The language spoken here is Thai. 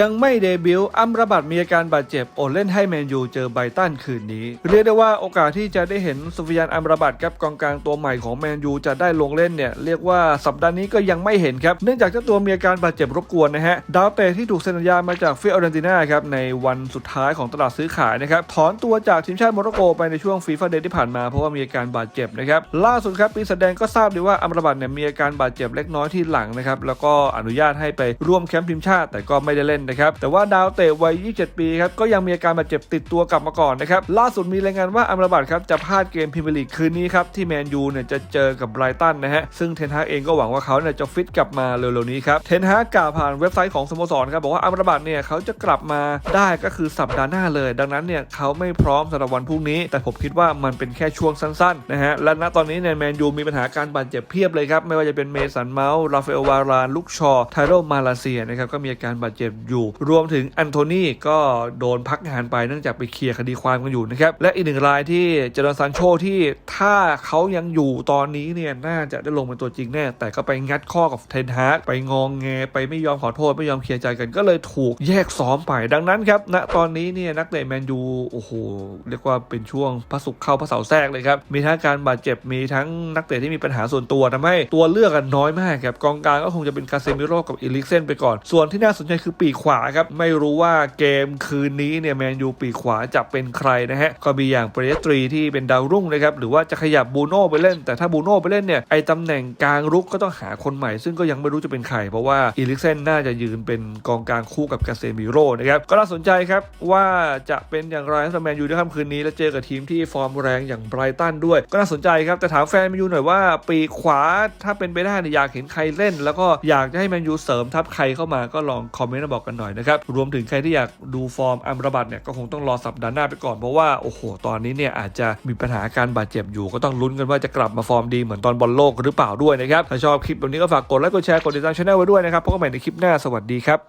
ยังไม่เดบิวต์อัมรบัตมีอาการบาดเจ็บอดเล่นให้แมนยูเจอไบตันคืนนี้ เรียกได้ว่าโอกาสที่จะได้เห็นสุฟิยานอัมรบัตครับกองกลางตัวใหม่ของแมนยูจะได้ลงเล่นเนี่ยเรียกว่าสัปดาห์นี้ก็ยังไม่เห็นครับเนื่องจากเจ้าตัวมีอาการบาดเจ็บรบกวนนะฮะดาวเตะที่ถูกเซ็นสัญญามาจากฟิออเรนติน่าครับในวันสุดท้ายของตลาดซื้อขายนะครับถอนตัวจากทีมชาติโมร็อกโกไปในช่วงฟีฟ่าเดย์ที่ผ่านมาเพราะว่ามีอาการบาดเจ็บนะครับล่าสุดครับปีศาจแดงก็ทราบดีว่าอัมรบัตเนี่ยมีอาการบาดเจ็บเล็กน้อยที่หลังนะครับแล้วก็อนุญาตให้ไปร่วมแคมป์ทีมชาติ แต่ก็ไม่ได้เล่นนะครับแต่ว่าดาวเตะวัย 27 ปีครับก็ยังมีอาการบาดเจ็บติดตัวกลับมาก่อนนะครับล่าสุดมีรายงานว่าอัมราบัตครับจะพลาดเกมพรีเมียร์ลีกคืนนี้ครับที่แมนยูเนี่ยจะเจอกับไบรตันนะฮะซึ่งเทนฮากเองก็หวังว่าเขาเนี่ยจะฟิตกลับมาเร็วๆนี้ครับเทนฮากกล่าวผ่านเว็บไซต์ของสโมสรครับบอกว่าอัมราบัตเนี่ยเขาจะกลับมาได้ก็คือสัปดาห์หน้าเลย ดังนั้นเนี่ยเขาไม่พร้อมสำหรับวันพรุ่งนี้ แต่ผมคิดว่ามันเป็นแค่ช่วงสั้นๆนะฮะและณตอนนี้เนี่ยแมนยูมีปัญหาการบาดเจ็บเพียบเลยครับไม่ว่าจะเป็นเมสันเมาส์ราฟาเอลวารานลูกชอไทโรมาลาเซียนะครับก็มีอาการบาดเจ็บอยู่ รวมถึงอันโทนีก็โดนพักงานไปเนื่องจากไปเคลียร์คดีความกันอยู่นะครับ และอีกหนึ่งรายที่เจอร์ซันโชที่ถ้าเขายังอยู่ตอนนี้เนี่ยน่าจะได้ลงเป็นตัวจริงแน่ แต่ก็ไปงัดข้อกับเทนฮากไปงองแงไปไม่ยอมขอโทษไม่ยอมเคลียร์ใจกันก็เลยถูกแยกซ้อมไปดังนั้นครับณตอนนี้เนี่ยนักเตะแมนยูโอ้โหเรียกว่าเป็นช่วงพระศุกร์เข้าพระเสาร์แทรกเลยครับมีทั้งการบาดเจ็บมีทั้งนักเตะที่มีปัญหาส่วนตัวทำให้ตัวเลือกกันน้อยมากครับกองกลางก็คงจะเป็นคาเซมิโร่กับอีลิกเซนไปก่อนส่วนที่น่าสนใจคือปีกขวาครับ ไม่รู้ว่าเกมคืนนี้เนี่ยแมนยูปีกขวาจะเป็นใครนะฮะ ก็มีอย่างเปรสตรีที่เป็นดาวรุ่งนะครับ หรือว่าจะขยับบูโน่ไปเล่น แต่ถ้าบูโน่ไปเล่นเนี่ยไอตำแหน่งกลางรุกก็ต้องหาคนใหม่ ซึ่งก็ยังไม่รู้จะเป็นใคร เพราะว่าอีลิกเซนน่าจะยืนเป็นกองกลางคู่กับคาเซมิโร่นะครับ ก็น่าสนใจครับว่าจะเป็นอย่างไรสำหรับแมนยูในค่ำคืนนี้และเจอกับทีมที่ฟอร์มแรงอย่างไบรตันด้วย ก็น่าสนใจครับแต่ถามแฟนแมนยูหน่อยว่าปีกขวาถ้าเป็นไปได้เนี่ยอยากเห็นใครเล่น แล้วก็อยากจะให้แมนยูเสริมทัพใครเข้ามาก็ลองคอมเมนต์มาบอกกันหน่อยนะครับ รวมถึงใครที่อยากดูฟอร์มอัมรบัตเนี่ยก็คงต้องรอสัปดาห์หน้าไปก่อน เพราะว่าโอ้โหตอนนี้เนี่ยอาจจะมีปัญหาการบาดเจ็บอยู่ ก็ต้องลุ้นกันว่าจะกลับมาฟอร์มดีเหมือนตอนบอลโลกหรือเปล่าด้วยนะครับถ้าชอบคลิปแบบนี้ก็ฝากกดไลค์กดแชร์กดติดตามช่องไว้ด้วยนะครับพบกันใหม่ในคลิปหน้าสวัสดีครับ